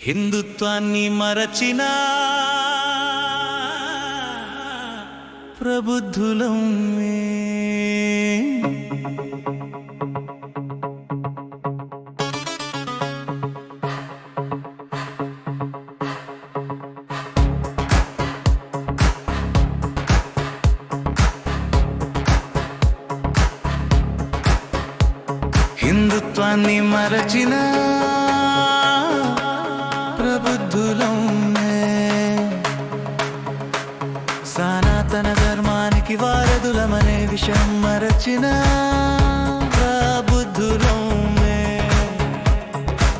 హిందుత్వాన్ని మరచిన ప్రబుద్ధులం హిందుత్వాన్ని మరచిన ప్రబుద్ధులం సనాతన ధర్మానికి వారధులమనే విషయం మరచిన ప్రబుద్ధులం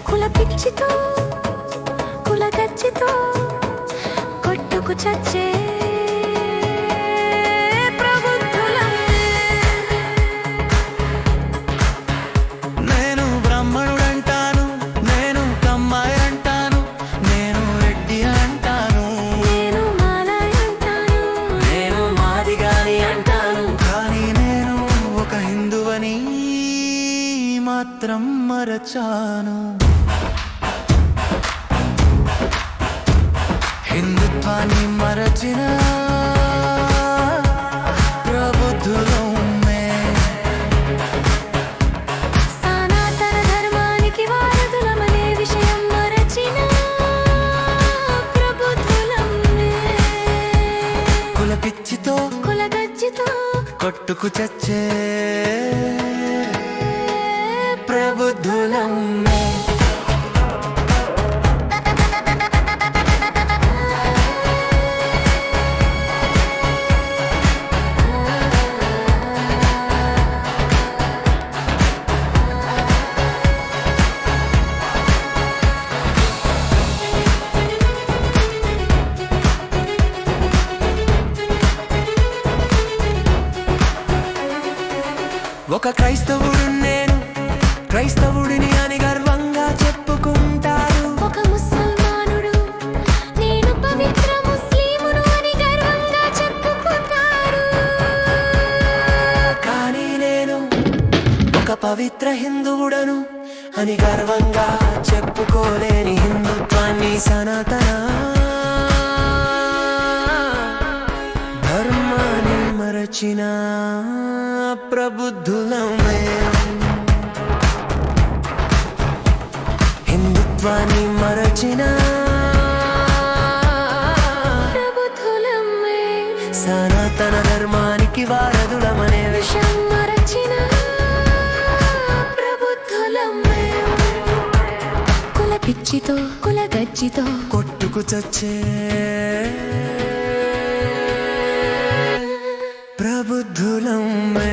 కుల పిచ్చితో కుల గచ్చితో కొట్టుకు చచ్చే మాత్రం మరచాను. హిందుత్వాన్ని మరచిన ప్రబుద్ధులం పిచ్చితో కొట్టుకు చచ్చే ప్రబుద్ధులం మే. ఒక క్రైస్తవుడు నేను క్రైస్తవుడిని అని గర్వంగా చెప్పుకుంటారు. ఒక ముసల్మానుడు నేను పవిత్ర ముస్లిమును అని గర్వంగా చెప్పుకుంటారు. కానీ నేను ఒక పవిత్ర హిందువుడను అని గర్వంగా చెప్పుకోలేని హిందుత్వాన్ని సనాతన ధర్మాన్ని మరచిన ప్రబుద్ధులమే హిందుత్వాన్ని మరచిన? సనాతన ధర్మానికి వారధులమనే విషయం. విషం మరచిన? కుల పిచ్చితో కుల గజ్జితో కొట్టుకు చచ్చే ప్రబుద్ధులం మే